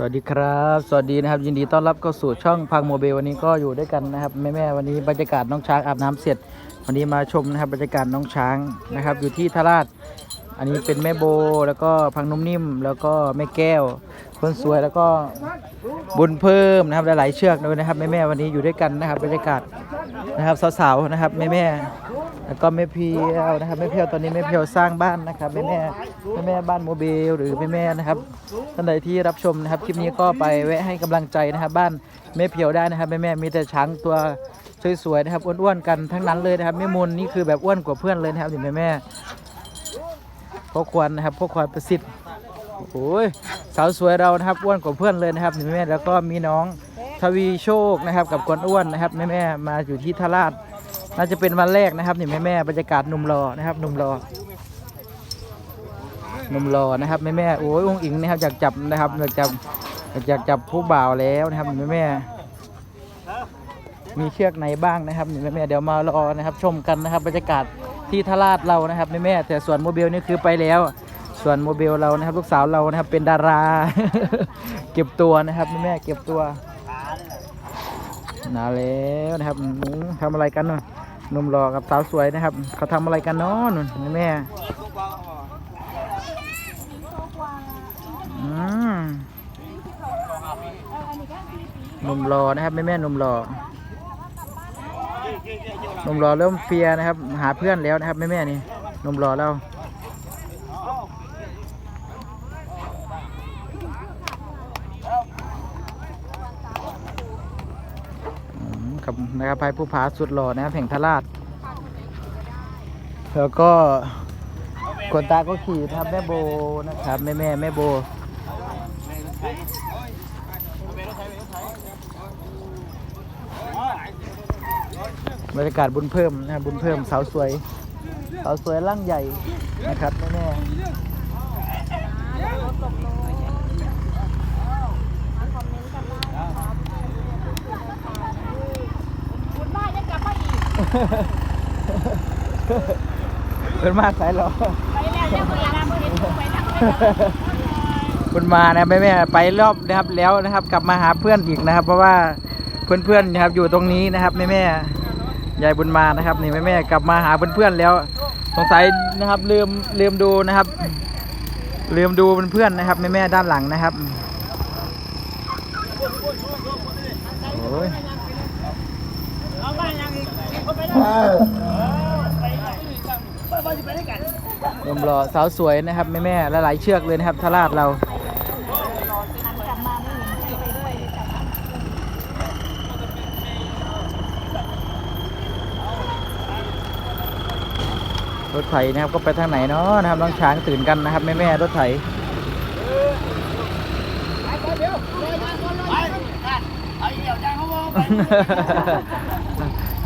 สวัสดีครับ สวัสดีนะครับ ยินดีต้อนรับเข้าสู่ช่องพังโมเบลวันนี้ก็อยู่ด้วยกันนะครับแม่แม่วันนี้บรรยากาศน้องช้างอาบน้ำเสร็จ วันนี้มาชมนะครับบรรยากาศน้องช้างนะครับ อยู่ที่ทราชอันนี้เป็นแม่โบแล้วก็พังนุ่มนิ่ม แล้วก็แม่แก้ว คนสวยแล้วก็บุญเพิ่มนะครับหลายๆเชือกด้วยนะครับแม่แม่วันนี้อยู่ด้วยกันนะครับบรรยากาศนะครับสาวๆนะครับแม่แม่ แล้วก็แม่เพียวนะครับแม่เพียวตอนนี้แม่เพียวสร้างบ้านนะครับแม่แม่แม่แม่บ้านโมเบลหรือแม่แม่นะครับท่านใดที่รับชมนะครับคลิปนี้ก็ไปแวะให้กำลังใจนะครับ บ้านแม่เพียวได้นะครับแม่แม่มีแต่ช้างตัวสวยๆนะครับอ้วนๆกันทั้งนั้นเลยนะครับแม่มูลนี่คือแบบอ้วนกว่าเพื่อนเลยนะครับนี่แม่แม่พ่อควรนะครับพ่อควรประสิทธิ์โอ้ยสาวสวยเรานะครับอ้วนกว่าเพื่อนเลยนะครับนี่แม่แล้วก็มีน้องทวีโชคนะครับกับกวนอ้วนนะครับแม่ๆมาอยู่ที่ทราช น่าจะเป็นวันแรกนะครับนี่แม่ๆบรรยากาศหนุ่มรอนะครับหนุ่มรอหนุ่มรอนะครับแม่ๆโอ้ยองอิงนะครับอยากจับนะครับอยากจับอยากจับผู้บ่าวแล้วนะครับนี่แม่มีเชือกไหนบ้างนะครับนี่แม่ๆเดี๋ยวมารอนะครับ ชมกันนะครับบรรยากาศที่ทราชเรานะครับแม่แม่แต่ส่วนโมเบลนี่คือไปแล้ว ส่วนโมเบลเรานะครับลูกสาวเรานะครับเป็นดารา เก็บตัวนะครับแม่แม่เก็บตัวนาแล้วนะครับอืมทำอะไรกันเนาะ นุ่มหล่อกับสาวสวยนะครับ เขาทำอะไรกันเนาะนุ่นแม่แม่หนุ่มหล่อนะครับแม่แม่หนุ่มหล่อหนุ่มรอเริ่มเฟียนะครับ หาเพื่อนแล้วนะครับแม่แม่นี่หนุ่มรอแล้ว กับนะครับภายผู้ผาสุดหล่อนะครับแห่งทราชแล้วก็คนตาก็ขี่นะครับแม่โบนะครับ แม่แม่ๆแม่โบบรรยากาศบุญเพิ่มนะครับบุญเพิ่มสาวสวย สาวสวยร่างใหญ่นะครับแม่แม่ คุณบ้านยังกลับมาอีก เป็นมาสายรอไปแล้วยังไม่ได้ไม่เนไปทางไหนคุณมานะแม่แม่ไปรอบนะครับแล้วนะครับ กลับมาหาเพื่อนอีกนะครับ เพราะว่าเพื่อนๆนะครับอยู่ตรงนี้นะครับแม่แม่ยายบุญมานะครับนี่แม่แม่กลับมาหาเพื่อนๆแล้วสงสัยนะครับลืมลืมดูนะครับ ลืมดูเพื่อนๆนะครับแม่แม่ด้านหลังนะครับโอ้ย ลมรอสาวสวยนะครับแม่แม่ๆหลายๆเชือกเลยนะครับทราชเรารถไถนะครับก็ไปทางไหนเนาะนะครับน้องช้างตื่นกันนะครับแม่แม่รถไถ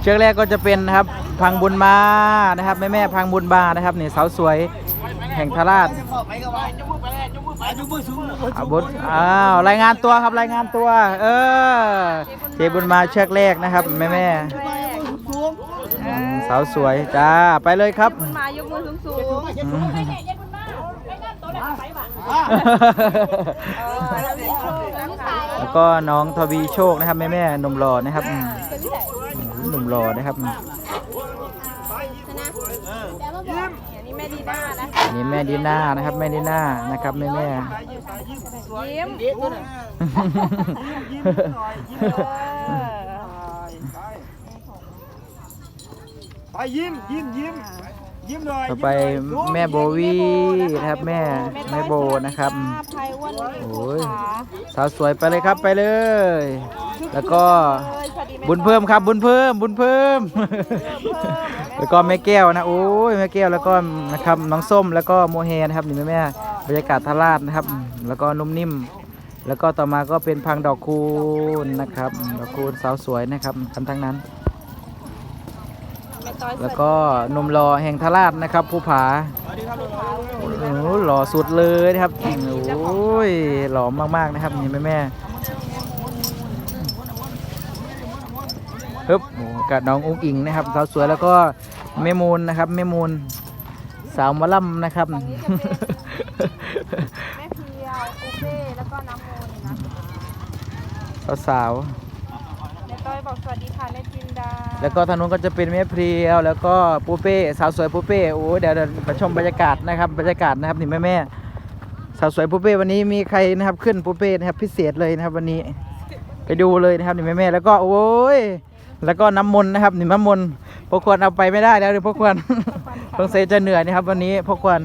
เชือกแรกก็จะเป็นนะครับพังบุญมานะครับแม่แม่ๆพังบุญมานะครับนี่สาวสวยแห่งทราชอาบุญอ้าวรายงานตัวครับรายงานตัว เออเจบุญมาเชือกแรกนะครับแม่แม่ๆอืมสาวสวยจ้าไปเลยครับมายกมือสูงสูงอืมไปเนี่ยยายคุณมาไปนั่นตัวไหนไปบ้างลูกชายแล้วก็น้องทวีโชคนะครับแม่แม่ๆหนุ่มหล่อนะครับอืม หนุ่มหล่อนะครับนี่แม่ดีด้านะนี่แม่ดีน่านะครับ แม่ดีน่านะครับแม่แม่ยิ้มไปยิ้มยิ้มยิ้ม ยิ้มหน่อยต่อไปแม่โบวี่นะครับแม่แม่โบนะครับอืมไทยวันโอ้ยสาวสวยไปเลยครับไปเลย แล้วก็บุญเพิ่มครับบุญเพิ่มบุญเพิ่ม แล้วก็แม่แก้วนะโอ้ยแม่แก้วแล้วก็นะครับน้องส้มแล้วก็โมเฮนะครับนี่แม่แม่บรรยากาศทาราชนะครับ แล้วก็นุ่มนิ่ม แล้วก็ต่อมาก็เป็นพังดอกคูณนะครับ ดอกคูณสาวสวยนะครับกันทั้งนั้น แล้วก็หนมรอแห่งทาราชนะครับภูผาโอ้โหหล่อสุดเลยนะครับโอ้ยหล่อมากๆนะครับนี่แม่แม่ๆฮึบโอ้โหกับน้องอุ้งอิงนะครับสาวสวยแล้วก็แม่มูลนะครับแม่มูลสาวหมะล่ำนะครับแม่เพียวโอเป้แล้วก็น้ำมูลนะสาวแม่ต้อยบอกสวัสดีค่ะแม่จินดา ๆ แล้วก็ทางนู้นก็จะเป็นแม่เพรียว แล้วก็ปูเป้สาวสวยปูเป้โอ้เดี๋ยวเดี๋ยวไปชมบรรยากาศนะครับบรรยากาศนะครับนี่แม่แม่สาวสวยปูเป้วันนี้มีใครนะครับขึ้นปูเป้นะครับพิเศษเลยนะครับวันนี้ไปดูเลยนะครับนี่แม่แม่แล้วก็โอ้ยแล้วก็น้ำมนต์นะครับนี่น้ำมนต์พวกควรเอาไปไม่ได้แล้วเลยพวกควรสงสัยจะเหนื่อยนะครับ วันนี้พวกควร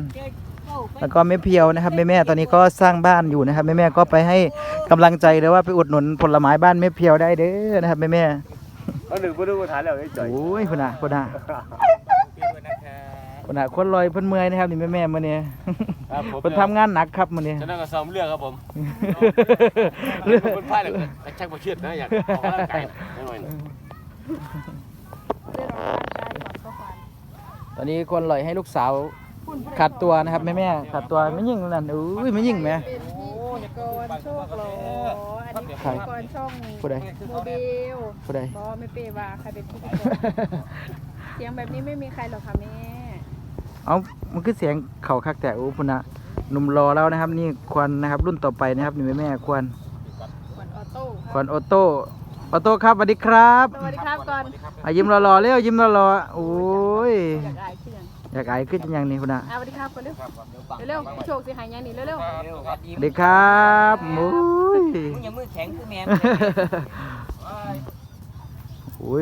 แล้วก็แม่เพียวนะครับแม่แม่ตอนนี้ก็สร้างบ้านอยู่นะครับแม่แม่ก็ไปให้กำลังใจหรือว่าไปอุดหนุนผลไม้บ้านแม่เพียวได้เด้อนะครับแม่แม่ เอาหนึ่งมาดูฐานแล้วไอ้จ่อยโอ้ยพุ่นน่ะพุ่นน่ะพุ่นน่ะคนลอยเพิ่นเมื่อยนะครับนี่แม่แม่ๆมื้อนี้ครับผมเพิ่นทำงานหนักครับมื้อนี้จะนั่งกับซ้อมเรือครับผมเรื่องคนพายเลยกระชักมาเชือดนะอยากออกกำลังกายไม่ไหวนะเรื่องของการได้ก่อนก็ฟันตอนนี้คนลอยให้ลูกสาวขัดตัวนะครับแม่แม่ๆขัดตัวไม่ยิ่งนั่นอุ้ยไม่ยิ่งแม่เป็นพิธีกรโชคโลอันนี้ใค รพิธีกรช่องผู้ใดโมเบลผู้ใดบอไม่เปว่าใครเป็นพิธีกรเสียงแบบนี้ไม่มีใครหรอกค่ะแม่เอามันคือเสียงเขาคักแต่โอ้พุ่นน่ะหนุ่มรอแล้วนะครับ นี่ควันนะครับ รุ่นต่อไปนะครับนี่แม่แม่ๆควันขวัญออโต้ควันออโต้ออโต้ครับสวัสดีครับสวัสดีครับก่อนอะยิ้มรอๆเร็วยิ้มรอๆโอ้ยอยากอาย เสียงอยากอายขึ้นจังอย่างนี้พุ่นน่ะอะสวัสดีครับก่อนเร็วเร็วๆโชคสิหายยังนี่เร็วสวัสดีครับโอ้ยมึงอย่ามือแข็งคือแม่โอ้ย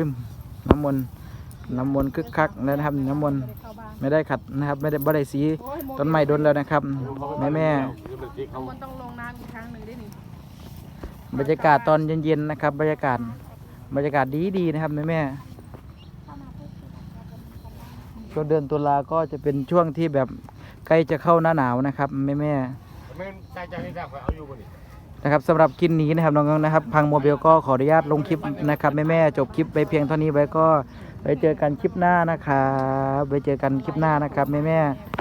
น้ำมนต์น้ำมนต์คึกคักนะครับน้ำมนต์ๆเข้าบ้านไม่ได้ขัดนะครับไม่ได้บ่ได้สีโอ้ยโมต้นไม้โดนแล้วนะครับ แม่แม่เอามันต้องลงน้ำอีกครั้งหนึ่งได้นี่ๆบรรยากาศตอนเย็นๆนะครับ บรรยากาศบรรยากาศดีๆนะครับแม่แม่ๆ ช่วงเดือนตุลาก็จะเป็นช่วงที่แบบใกล้จะเข้าหน้าหนาวนะครับแม่แม่ๆไม่ใจใจให้ได้เอาอยู่บนนี้นะครับสำหรับคลิปนี้นะครับน้องๆนะครับ พังโมเบลก็ขออนุญาตลงคลิปนะครับแม่ๆจบคลิปไปเพียงเท่านี้ไว้ก็ไว้เจอกันคลิปหน้านะครับไว้เจอกันคลิปหน้านะครับแม่ๆ